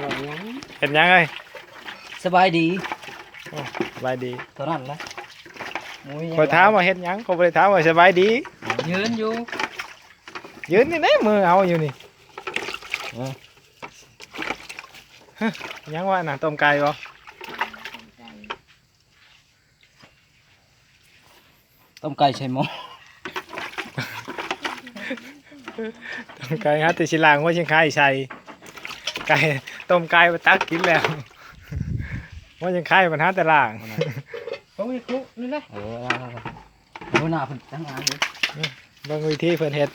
บอกหยังเห็นยังไงสบายดีสบายดีเท่านั้นนะมุ้ยคอยถามว่าเห็นยังเขาไปถามว่าสบายดี ยืนอยู่ ยืนนี่ไหนมือเอาอยู่นี่ฮะยังว่าหนังต้มไก่บ่ต้มไก่ใช่หมอต้มไก่ฮะแต่ชิลางว่าชิงไข่ใส่ ไก่ต้มไก่ไปตักกินแล้วว่าชิงไข่มันหาแต่ล่างก็ไม่คุนี่แหละโอ้โหหน้าเพิ่นตั้งงานเลยเบิ่งวิธีเพิ่นเฮ็ด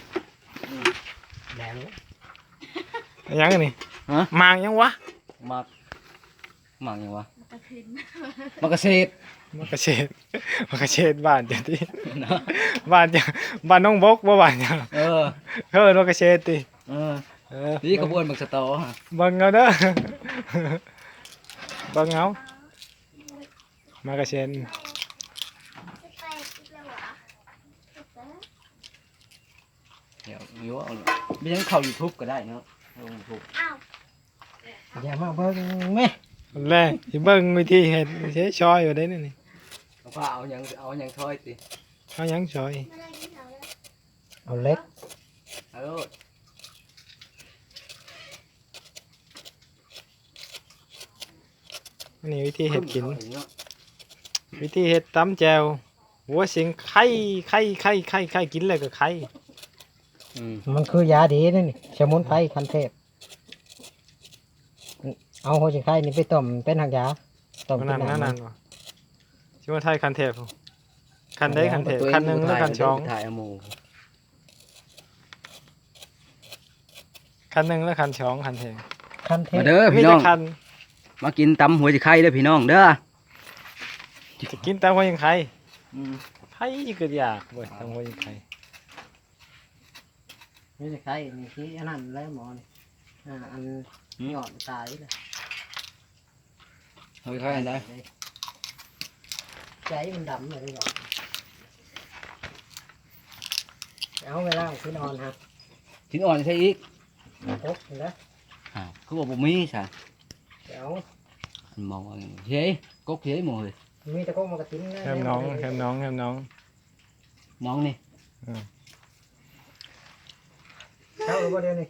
แล้วยังนี่ฮะมางยังวะมักมักยังวะมักกระเซดมันกระเฉดมันกระเฉดบ้านจังที่นะบ้านจังบ้านน้องบกบ่บ้านจังเออเพิ่นว่ากระเฉดติเออ เออนี่ขบวนบักสะตอฮะเบิ่งเอาเด้อ เบิ่งเอามากระเชนเดี๋ยวอยู่เอาเลยไม่ยังเข้า YouTube ก็ได้เนาะลง YouTube อย่ามาเบิ่งแม่คนแรกสิเบิ่งวิธีเฮ็ดใช้ช้อยอยู่ได้นี่นี่เอาผ้าเอาหยังเอาหยังถอยติเอาหยังช้อยเอาเล็ก เอาโลด อันนี้วิธีเฮ็ดกินอาเาะวิธีเฮ็ดตำแจวหัวเสียงไข่ไข่ไข่ไข่ไข่กินแล้วก็ไข่อืมมันคือยาดีนี่นี่สมุนไพรคันเทพ เอาหัวจิไข่นี่ไปต้มเป็นหักยาต้มมันเป็นั่นนนั่นน้ำนั่นบ่ชิว่าไทยคันเทพคันได้คันเทพตัวเอคันหนึงหรือคันสองถ่ายเอาหมูคันหนึงหรือคันสองคันเทพคันเทมาพเด้อมีพี่น้แต่องคัน มากินตำหัวจิไข่เด้อพี่น้องเด้อจะกินตามหัวยังไข่อืมไข่ก็อยากเว้ยตามหัวยังไข่หัวจิไข่นี่ที่อันนั้นแล้วหมอนี่อ่าอันหยอดตายเลยหัวจิไข่อันใดใจมันดำเลยหยอดเอาเวลาคือนอนครับชิ้นอ่อนใช่อีกพกนะอ้าวคือบอกบ่มีใช่เดี๋ยวมันมองว่าเฮ้ยกกเฮ้ยหมูเลยมีแตะกกมากระติ้นนะแฮมน้องแฮมน้องแฮมน้องมองนี่เช้าหรือว่าเดี๋ยวนี้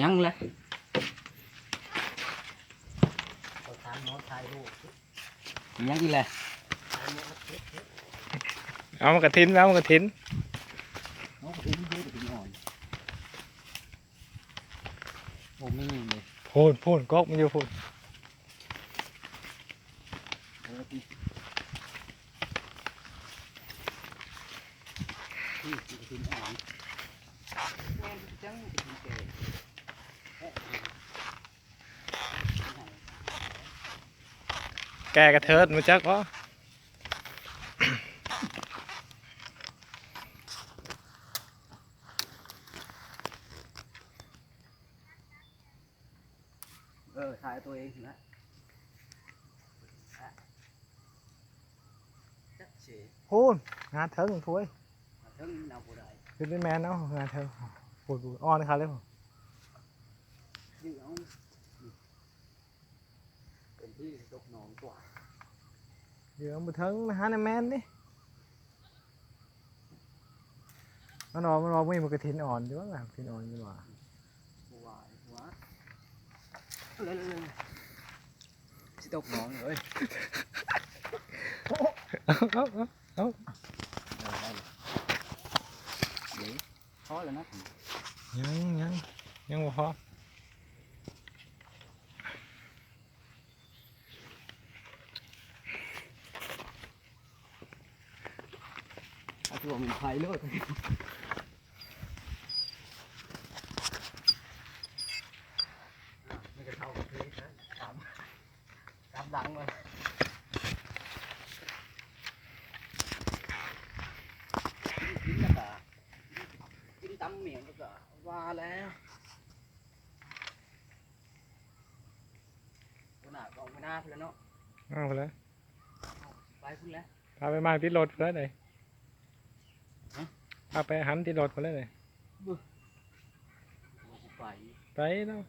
ยังแหละขอถามหมอถ่ายรูปยังอีกแหละถามห มอเอามากระทินพ่นโอ้มีเลยพูนพูนก๊อกมันอยู่พูดเออพี่พี่ชิ้นแม่นจังชิ้นแก่แกกระเทิดมาจักวะ เออถ่า ยตัวเองนะพูดงานเถิงถ้วยคือเป็นแมนเนาะงานเถิงพูดพูดอ้อนนะครับเลยผมเป็นที่ตกนองกว่าเดี๋ยวมาเถิงนะฮะในแมนดิมันออกมันออกไม่มากระทินอ่อนดีว่าไงกระทินอ่อนดีกว่า บัวหัว เลยเลยที่ตกหนองเลยเอาเอาเอาเออได้เลยเดี๋ยวพอแล้วนะยังยังยังบ่พออาตัวมันไฟเลยไม่จะเข้ากับพี่นะตามตามดังเลยกินแล้วก็กินตำเหมียงแล้ วก็ว่าแล้ววันหน้าก็ออกไปหน้าเพื่อนเนาะเอาไปเลยไปพุ่นแล้วพาไปมาที่รถไปเลยเลยฮะพาไปหันที่รถไปเลยเลยไปไปเนาะ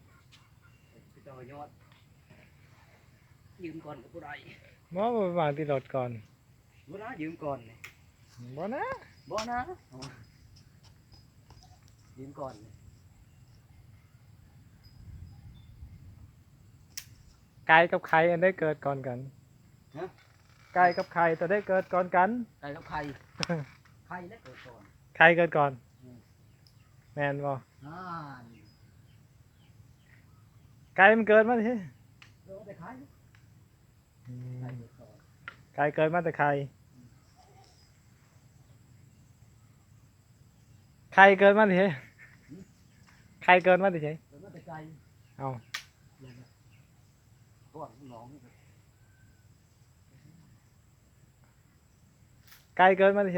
ไปต่อยอดยืมก่อนกับผู้ใดบ่บ่วางที่รถก่อนบ่นะยืมก่อนนี่บ่นะบ่นะ ยืมก่อนนี่ไก่กับไข่อันได้เกิดก่อนกันไก่กับไข่ตัวได้เกิดก่อนกัน ไก่กับไข่ ไข่แล้วเกิดก่อนไข่เกิดก่อน อืม แม่นบ่อ่าไก่มันเกิดมาสิเดี๋ยวเอาไปขายไก่เกิดก่อนไก่เกิดมาแต่ไข่ไข่เกิดมาสิไข่เกิดมาสิเกิดมาแต่ไก่เอาเลยนะก่อนน้องนี่ก็ไก่เกิดมาสิ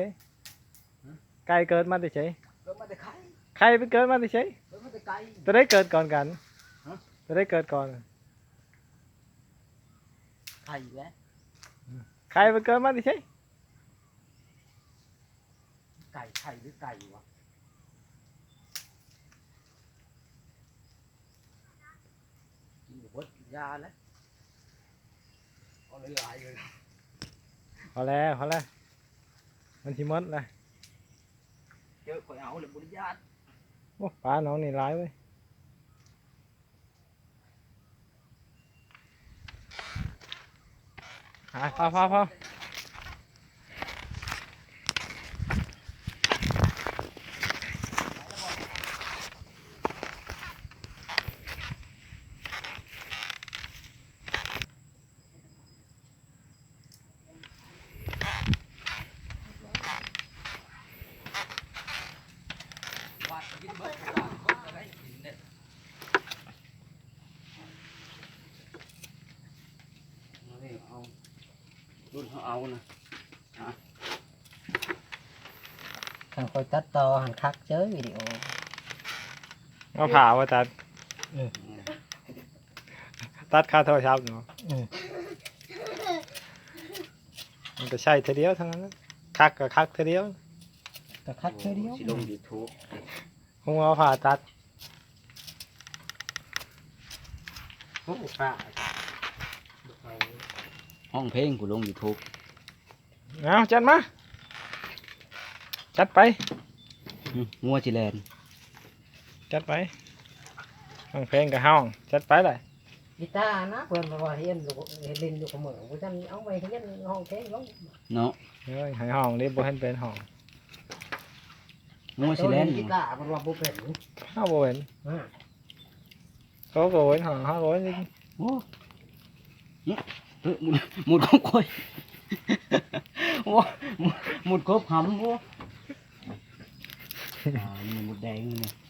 ไก่เกิดมาสิเกิดมาแต่ไข่ไข่เป็นเกิดมาสิเกิดมาแต่ไก่ตัวได้เกิดก่อนกันฮะตัวได้เกิดก่อน ไข่แล้วไข่เป็นเกิดมาสิไก่ไข่หรือไก่วะกินกับพด ยาแล้วเอาเลยหลายเลยพอแล้วพอแล้วมันสิหมดเลยเจอข่อยเอาเลยบริญาตโอ้ปลาน้องนี่ร้ายเว้ยหาพอพอพอ วัดกินเบิดวัดคนอะไรกินเนี่ยเอาดิเอารุ่น เขาเอานะทางคอยตัดต่อหันคักเจอวิดีโอเอาผ่าว่าตัดอืมตัดค่าโทรศัพท์เนาะอืมมันก็ใช่เทอเดียวเท่านั้นนะคักกับคักเทอเดียวก็คักเจอเดียวสิลงยูทูบคงเอาผ่าตัดโอ้ป้าห้องเพลงกูลงยูทูบ เอาจัดมา จัดไปงัวจิแลนจัดไปห้องเพลงกับห้อง จัดไปเลยกีตาร์นะเพิ่นบอกว่าเฮียนอยู่เฮียนเล่นอยู่กับมือกูจันเอาไปเฮียนห้องเพลงลงเนาะเฮ้ยให้ห้องนี้บ่เห็นเป็นห้องงัวตัจิวแลเล่นนกีตาร์มันว่าบ่เป็นห้าบ่เห็นอ่าเขาก็เห็นห้องห้าบ่เห็นจริงโอ้เนี่ยเฮ้ยหมุดหมุดของข่อย โอ้หมุดหมุดคร